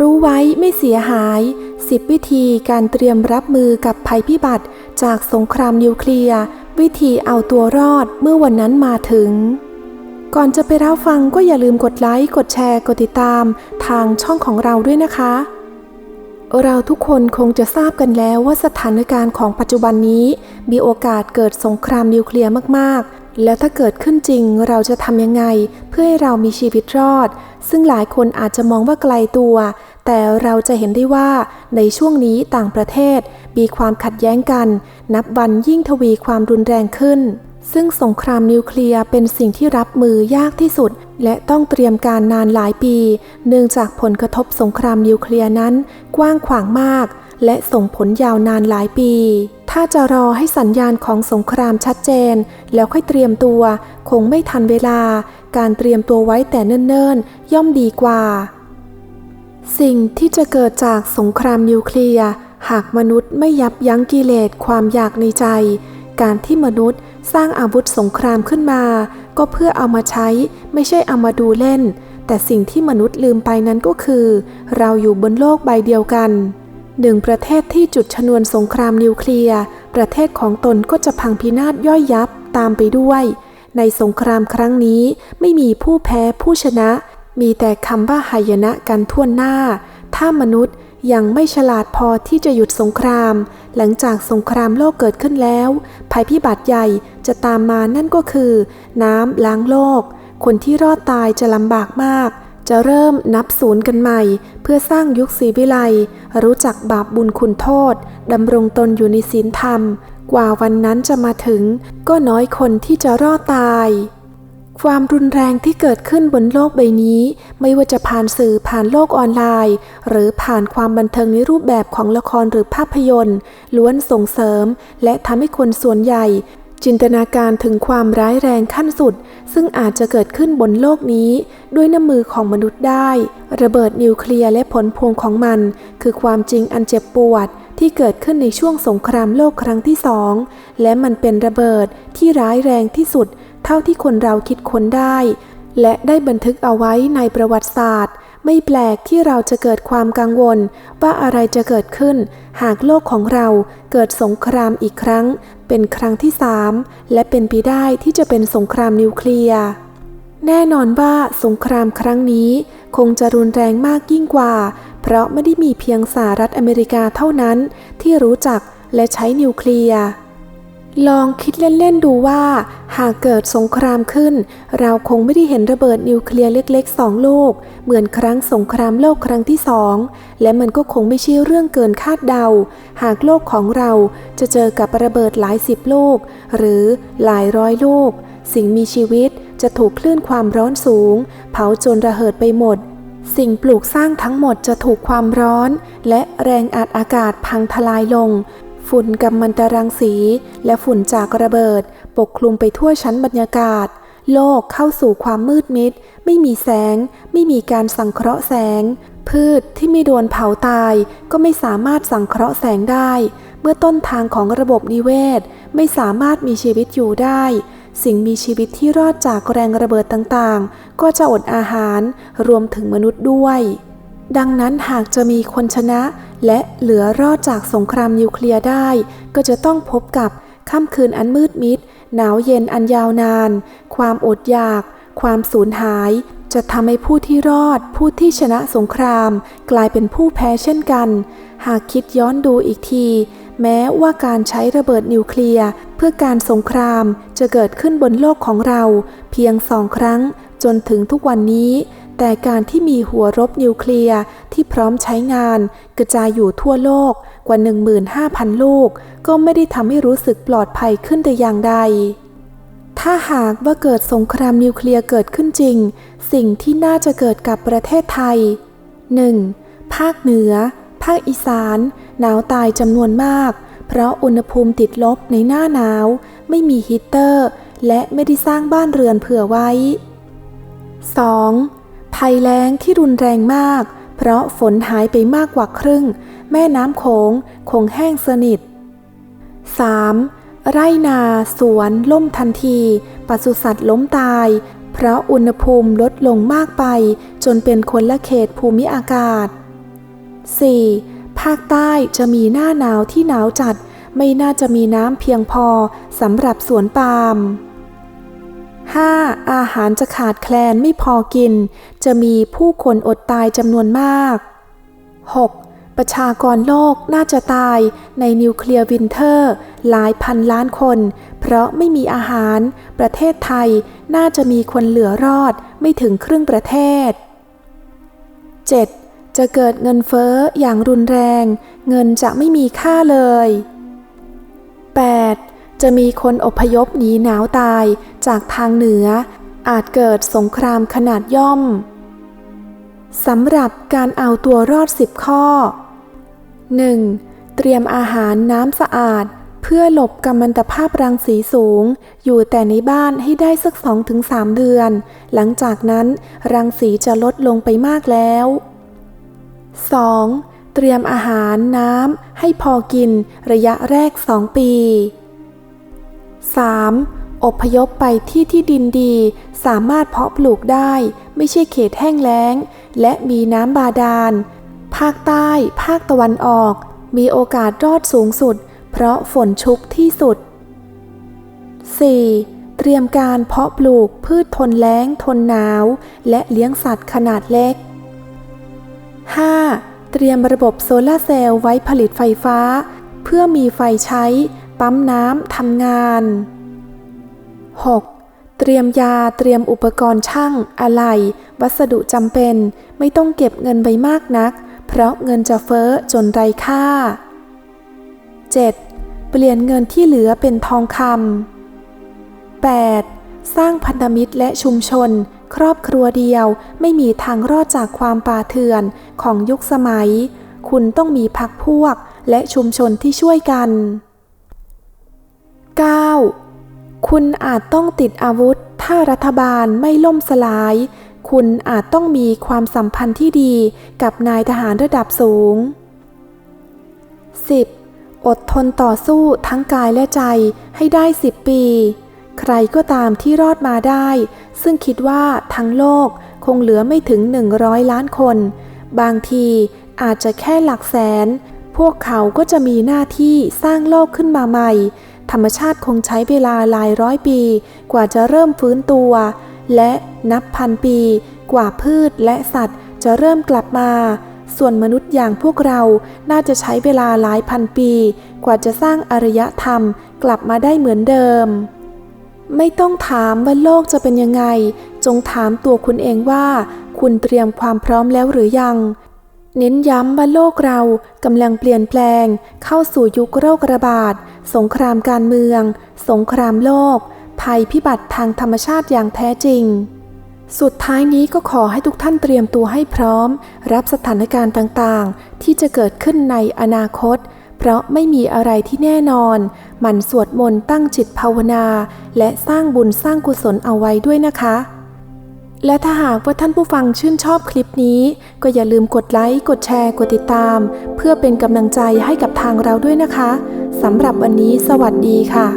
รู้ไว้ไม่เสียหาย 10 วิธีการเตรียมรับมือกับภัยพิบัติ จากสงครามนิวเคลียร์ วิธีเอาตัวรอดเมื่อวันนั้นมาถึง ก่อนจะไปรับฟังก็อย่าลืมกดไลค์ กดแชร์ กดติดตาม ทางช่องของเราด้วยนะคะ เราทุกคนคงจะทราบกันแล้วว่าสถานการณ์ของปัจจุบันนี้ มีโอกาสเกิดสงครามนิวเคลียร์มาก แล้วถ้าเกิดขึ้นจริงเราจะทำยังไง เพื่อให้เรามีชีวิตรอด ซึ่งหลายคนอาจจะมองว่าไกลตัว แต่เราจะเห็นได้ว่าในช่วงนี้ต่างประเทศ มีความขัดแย้งกัน นับวันยิ่งทวีความรุนแรงขึ้น ซึ่งสงครามนิวเคลียร์เป็นสิ่งที่รับมือยากที่สุด และต้องเตรียมการนานหลายปี เนื่องจากผลกระทบสงครามนิวเคลียร์นั้น กว้างขวางมาก และส่งผลยาวนานหลายปี ถ้าจะรอให้สัญญาณของสงครามชัดเจน แล้วค่อยเตรียมตัว คงไม่ทันเวลา การเตรียมตัวไว้แต่เนิ่นๆ ย่อมดีกว่า สิ่งที่จะเกิดจากสงครามนิวเคลียร์หากมนุษย์ไม่ยับยั้งกิเลสความอยากในใจ การที่มนุษย์สร้างอาวุธสงครามขึ้นมา ก็เพื่อเอามาใช้ไม่ใช่เอามาดูเล่น แต่สิ่งที่มนุษย์ลืมไปนั้นก็คือ เราอยู่บนโลกใบเดียวกัน หนึ่งประเทศที่จุดชนวนสงครามนิวเคลียร์ ประเทศของตนก็จะพังพินาศย่อยยับตามไปด้วย ในสงครามครั้งนี้ไม่มีผู้แพ้ผู้ชนะ มีแต่คำว่าหายนะกันทั่วหน้า ถ้ามนุษย์ยังไม่ฉลาดพอที่จะหยุดสงคราม หลังจากสงครามโลกเกิดขึ้นแล้ว ภัยพิบัติใหญ่จะตามมานั่นก็คือ น้ำล้างโลก คนที่รอดตายจะลำบากมาก จะเริ่มนับศูนย์กันใหม่ เพื่อสร้างยุคศรีวิไลรู้จักบาปบุญคุณโทษดำรงตนอยู่ในศีลธรรม กว่าวันนั้นจะมาถึง ก็น้อยคนที่จะรอดตาย ความรุนแรงที่เกิดขึ้นบนโลกใบนี้ ไม่ว่าจะผ่านสื่อผ่านโลกออนไลน์ หรือผ่านความบันเทิงในรูปแบบของละครหรือภาพยนตร์ ล้วนส่งเสริม และทำให้คนส่วนใหญ่ จินตนาการถึงความร้ายแรงขั้นสุด ซึ่งอาจจะเกิดขึ้นบนโลกนี้ ด้วยน้ำมือของมนุษย์ได้ ระเบิดนิวเคลียร์และผลพวงของมัน คือความจริงอันเจ็บปวดที่เกิดขึ้นในช่วงสงครามโลกครั้งที่สอง และมันเป็นระเบิดที่ร้ายแรงที่สุด เท่าที่คนเราคิดค้นได้ และได้บันทึกเอาไว้ในประวัติศาสตร์ ไม่แปลกที่เราจะเกิดความกังวลว่าอะไรจะเกิดขึ้น หากโลกของเราเกิดสงครามอีกครั้ง เป็นครั้งที่สามและเป็นไปได้ที่จะเป็นสงครามนิวเคลียร์แน่นอนว่าสงครามครั้งนี้ คงจะรุนแรงมากยิ่งกว่า เพราะไม่ได้มีเพียงสหรัฐอเมริกาเท่านั้น ที่รู้จักและใช้นิวเคลียร์ ลองคิดเล่น ๆ ดูว่า หากเกิดสงครามขึ้น เราคงไม่ได้เห็นระเบิดนิวเคลียร์เล็กๆสองลูก เหมือนครั้งสงครามโลกครั้งที่สองและมันก็คงไม่ใช่เรื่องเกินคาดเดา หากโลกของเราจะเจอกับระเบิดหลายสิบลูก หรือหลายร้อยลูก สิ่งมีชีวิตจะถูกคลื่นความร้อนสูง เผาจนระเหิดไปหมด สิ่งปลูกสร้างทั้งหมดจะถูกความร้อน และแรงอัดอากาศพังทลายลง ฝุ่นกัมมันตรังสี และฝุ่นจากระเบิด ปกคลุมไปทั่วชั้นบรรยากาศ โลกเข้าสู่ความมืดมิด ไม่มีแสง ไม่มีการสังเคราะห์แสง พืชที่ไม่โดนเผาตาย ก็ไม่สามารถสังเคราะห์แสงได้ เมื่อต้นทางของระบบนิเวศ ไม่สามารถมีชีวิตอยู่ได้ สิ่งมีชีวิตที่รอดจากแรงระเบิดต่างๆ ก็จะอดอาหารรวมถึงมนุษย์ด้วยดังนั้นหากจะมีคนชนะและเหลือรอดจากสงครามนิวเคลียร์ได้ ก็จะต้องพบกับค่ำคืนอันมืดมิด หนาวเย็นอันยาวนาน ความอดอยาก ความสูญหาย จะทำให้ผู้ที่รอด ผู้ที่ชนะสงคราม กลายเป็นผู้แพ้เช่นกัน หากคิดย้อนดูอีกที แม้ว่าการใช้ระเบิดนิวเคลียร์เพื่อการสงครามจะเกิดขึ้นบนโลกของเรา เพียงสองครั้งจนถึงทุกวันนี้ แต่การที่มีหัวรบนิวเคลียร์ที่พร้อมใช้งานกระจายอยู่ทั่วโลกกว่า 15,000 ลูก ก็ไม่ได้ทำให้รู้สึกปลอดภัยขึ้นแต่อย่างใด ถ้าหากว่าเกิดสงครามนิวเคลียร์เกิดขึ้นจริง สิ่งที่น่าจะเกิดกับประเทศไทย 1. ภาคเหนือ ภาคอีสาน หนาวตายจำนวนมาก เพราะอุณหภูมิติดลบในหน้าหนาว ไม่มีฮีเตอร์ และไม่ได้สร้างบ้านเรือนเผื่อไว้ 2. ภัยแล้งที่รุนแรงมาก เพราะฝนหายไปมากกว่าครึ่ง แม่น้ำโขงคงแห้งสนิท 3. ไร่นา สวนล่มทันที ปศุสัตว์ล้มตาย เพราะอุณหภูมิลดลงมากไป จนเป็นคนละเขตภูมิอากาศ 4. ภาคใต้จะมีหน้าหนาวที่หนาวจัด ไม่น่าจะมีน้ำเพียงพอสำหรับสวนปาล์ม 5. อาหารจะขาดแคลนไม่พอกิน จะมีผู้คนอดตายจำนวนมาก 6. ประชากรโลกน่าจะตายในนิวเคลียร์วินเทอร์ หลายพันล้านคน เพราะไม่มีอาหาร ประเทศไทยน่าจะมีคนเหลือรอดไม่ถึงครึ่งประเทศ 7. จะเกิดเงินเฟ้ออย่างรุนแรง เงินจะไม่มีค่าเลย 8. จะมีคนอพยพหนีหนาวตายจากทางเหนือ อาจเกิดสงครามขนาดย่อมสำหรับการเอาตัวรอด 10 ข้อ 1. เตรียมอาหารน้ำสะอาด เพื่อหลบกัมมันตภาพรังสีสูง อยู่แต่ในบ้านให้ได้สัก 2-3 เดือน หลังจากนั้นรังสีจะลดลงไปมากแล้ว 2. เตรียมอาหารน้ำให้พอกินระยะแรก 2 ปี 3. อพยพไปที่ที่ดินดี สามารถเพาะปลูกได้ ไม่ใช่เขตแห้งแล้ง และมีน้ำบาดาล ภาคใต้ ภาคตะวันออก มีโอกาสรอดสูงสุด เพราะฝนชุกที่สุด 4. เตรียมการเพาะปลูกพืชทนแล้ง ทนหนาว และเลี้ยงสัตว์ขนาดเล็ก 5. เตรียมระบบโซลาเซลล์ไว้ผลิตไฟฟ้า เพื่อมีไฟใช้ ปั๊มน้ำทำงาน 6. เตรียมยาเตรียมอุปกรณ์ช่าง อะไหล่วัสดุจำเป็น ไม่ต้องเก็บเงินไว้มากนัก เพราะเงินจะเฟ้อจนไร้ค่า 7. เปลี่ยนเงินที่เหลือเป็นทองคำ 8. สร้างพันธมิตรและชุมชน ครอบครัวเดียวไม่มีทางรอดจากความป่าเถื่อนของยุคสมัย คุณต้องมีพักพวกและชุมชนที่ช่วยกัน 9. คุณอาจต้องติดอาวุธ ถ้ารัฐบาลไม่ล่มสลาย คุณอาจต้องมีความสัมพันธ์ที่ดีกับนายทหารระดับสูง 10. อดทนต่อสู้ทั้งกายและใจให้ได้ 10 ปี ใครก็ตามที่รอดมาได้ ซึ่งคิดว่าทั้งโลกคงเหลือไม่ถึง 100 ล้านคน บางทีอาจจะแค่หลักแสน พวกเขาก็จะมีหน้าที่สร้างโลกขึ้นมาใหม่ ธรรมชาติคงใช้เวลาหลายร้อยปี กว่าจะเริ่มฟื้นตัว และนับพันปี กว่าพืชและสัตว์จะเริ่มกลับมา ส่วนมนุษย์อย่างพวกเราน่าจะใช้เวลาหลายพันปี กว่าจะสร้างอารยธรรมกลับมาได้เหมือนเดิม ไม่ต้องถามว่าโลกจะเป็นยังไง จงถามตัวคุณเองว่า คุณเตรียมความพร้อมแล้วหรือยัง เน้นย้ำว่าโลกเรากำลังเปลี่ยนแปลง เข้าสู่ยุคโรคระบาด สงครามการเมือง สงครามโลก ภัยพิบัติทางธรรมชาติอย่างแท้จริง สุดท้ายนี้ก็ขอให้ทุกท่านเตรียมตัวให้พร้อม รับสถานการณ์ต่างๆ ที่จะเกิดขึ้นในอนาคต เพราะไม่มีอะไรที่แน่นอนหมั่นสวดมนต์ตั้งจิตภาวนา และสร้างบุญสร้างกุศลเอาไว้ด้วยนะคะ และถ้าหากว่าท่านผู้ฟังชื่นชอบคลิปนี้ ก็อย่าลืมกดไลค์ กดแชร์ กดติดตาม เพื่อเป็นกำลังใจให้กับทางเราด้วยนะคะสำหรับวันนี้สวัสดีค่ะ